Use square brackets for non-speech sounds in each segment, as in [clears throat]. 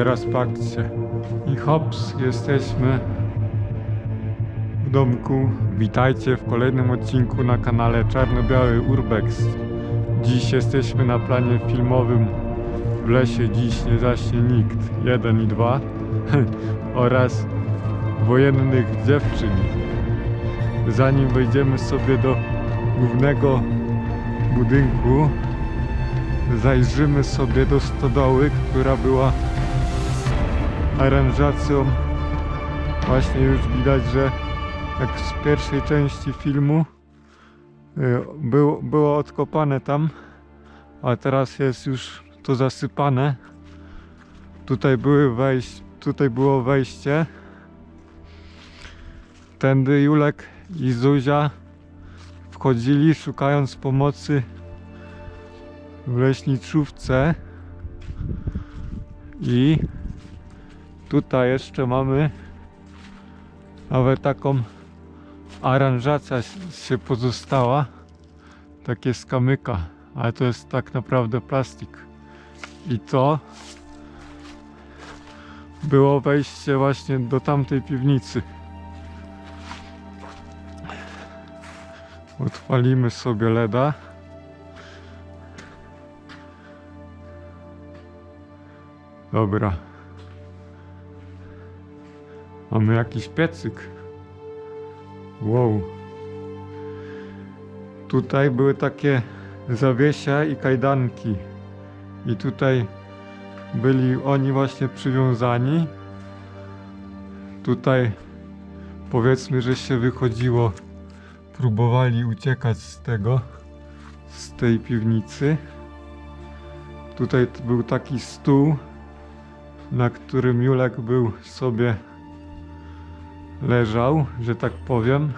teraz patrzcie. I hops, jesteśmy w domku. Witajcie w kolejnym odcinku na kanale Czarno-Biały Urbex. Dziś jesteśmy na planie filmowym w lesie dziś nie zaśnie nikt. Jeden i dwa. [laughs] oraz wojennych dziewczyn. Zanim wejdziemy sobie do głównego budynku, zajrzymy sobie do stodoły, która była aranżacją. Właśnie już widać, że jak z pierwszej części filmu y, było, było odkopane tam, a teraz jest już to zasypane. Tutaj były tutaj było wejście. Tędy Julek i Zuzia wchodzili szukając pomocy w leśniczówce i tutaj jeszcze mamy nawet taką aranżacja się pozostała. Takie skamyka ale to jest tak naprawdę plastik. I to było wejście właśnie do tamtej piwnicy. Odpalimy sobie leda. Dobra. Mamy jakiś piecyk. Wow. Tutaj były takie zawiesia i kajdanki. I tutaj byli oni właśnie przywiązani. Tutaj powiedzmy, że się wychodziło. Próbowali uciekać z tego, z tej piwnicy. Tutaj był taki stół, na którym Julek był sobie leżał, że tak powiem.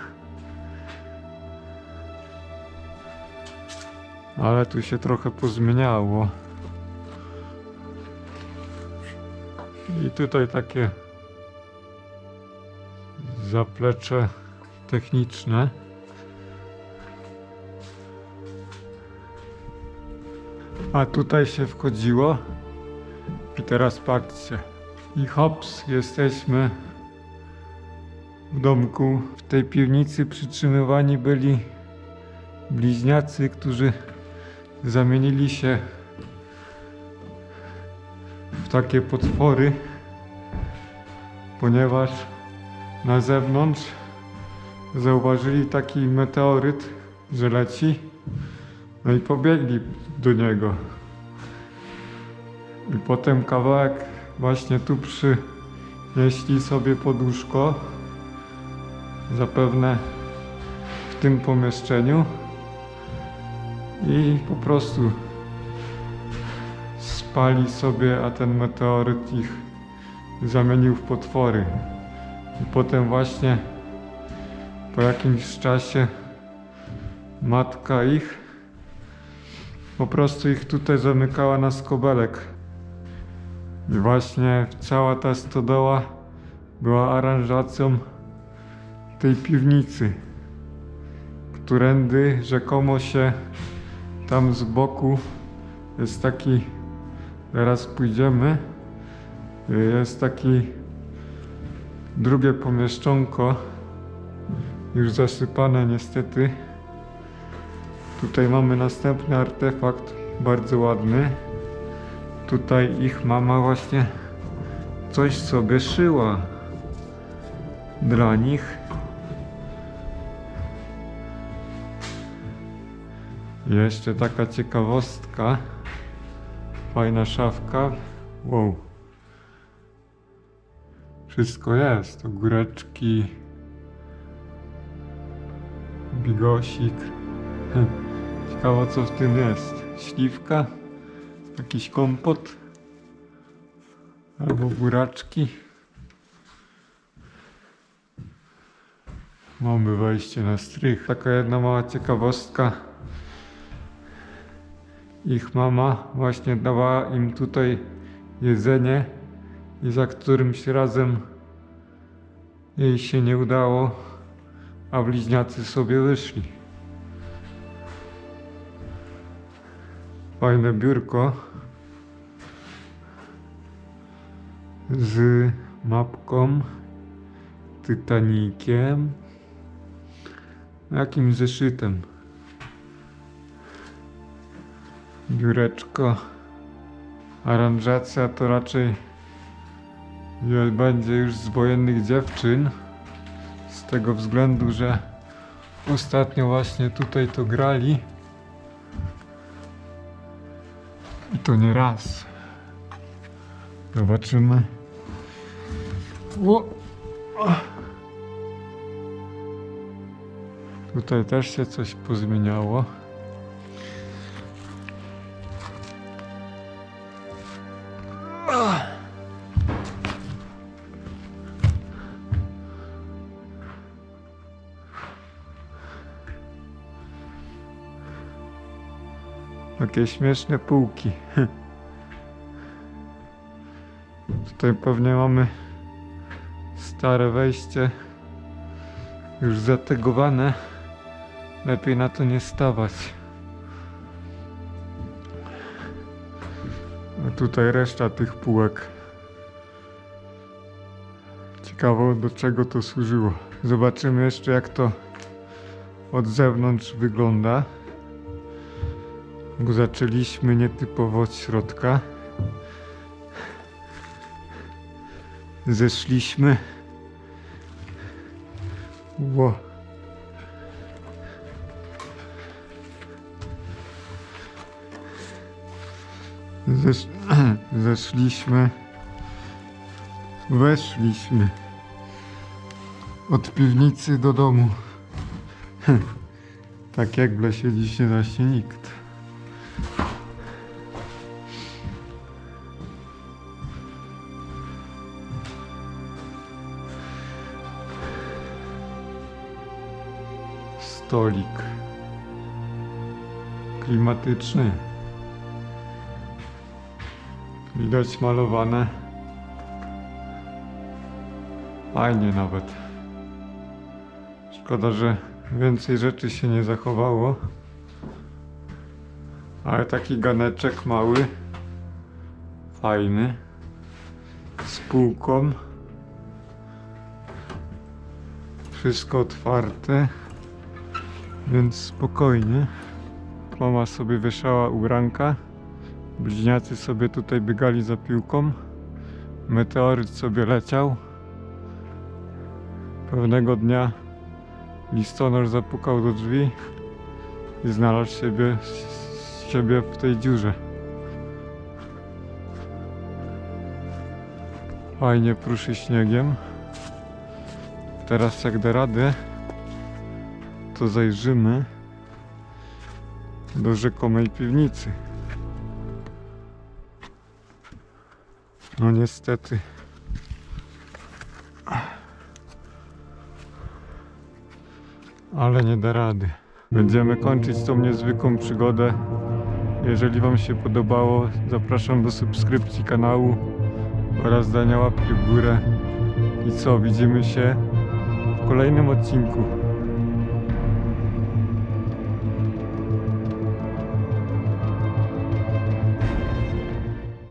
Ale tu się trochę pozmieniało. I tutaj takie zaplecze techniczne. A tutaj się wchodziło. I teraz patrzcie. I hops, jesteśmy w domku. W tej piwnicy przytrzymywani byli bliźniacy, którzy zamienili się w takie potwory, ponieważ na zewnątrz zauważyli taki meteoryt, że leci, no i pobiegli do niego. I potem kawałek właśnie tu przynieśli sobie poduszko. Zapewne w tym pomieszczeniu. I po prostu spali sobie, a ten meteoryt ich zamienił w potwory. I potem właśnie po jakimś czasie matka ich po prostu ich tutaj zamykała na skobelek. I właśnie cała ta stodoła była aranżacją tej piwnicy, którędy rzekomo się tam z boku jest taki, teraz pójdziemy, jest taki drugie pomieszczonko, już zasypane niestety. Tutaj mamy następny artefakt, bardzo ładny. Tutaj ich mama właśnie coś sobie szyła dla nich. Jeszcze taka ciekawostka. Fajna szafka. Wow. Wszystko jest. Ogóreczki. Bigosik. [laughs] Ciekawe co w tym jest. Śliwka. Jakiś kompot. Albo buraczki. Mamy wejście na strych. Taka jedna mała ciekawostka. Ich mama właśnie dawała im tutaj jedzenie i za którymś razem jej się nie udało, a bliźniacy sobie wyszli. Fajne biurko. z mapką, Titanikiem, jakimś zeszytem. Biureczko. Aranżacja to raczej będzie już z wojennych dziewczyn. Z tego względu, że ostatnio właśnie tutaj to grali. I to nie raz. Zobaczymy. O! Tutaj też się coś pozmieniało. Takie śmieszne półki. [laughs] Tutaj pewnie mamy stare wejście już zategowane. Lepiej na to nie stawać. A tutaj reszta tych półek. Ciekawo do czego to służyło. Zobaczymy jeszcze jak to od zewnątrz wygląda. Bo zaczęliśmy nietypowo od środka. Zeszliśmy. Ło. Zesz [clears throat] zeszliśmy. Weszliśmy. Od piwnicy do domu. [clears throat] tak jak w lesie dziś nie da się nikt. Stolik. Klimatyczny. Widać malowane. Fajnie nawet. Szkoda, że więcej rzeczy się nie zachowało. Ale taki ganeczek mały. Fajny. Z półką. Wszystko otwarte. Więc spokojnie. Mama sobie wieszała ubranka. Bliźniacy sobie tutaj biegali za piłką. Meteoryt sobie leciał. Pewnego dnia listonosz zapukał do drzwi i znalazł siebie, siebie w tej dziurze. Fajnie pruszy śniegiem. Teraz jak da radę, to zajrzymy do rzekomej piwnicy. No niestety. Ale nie da rady. Będziemy kończyć tą niezwykłą przygodę. Jeżeli Wam się podobało, zapraszam do subskrypcji kanału oraz dania łapki w górę. I co, widzimy się w kolejnym odcinku.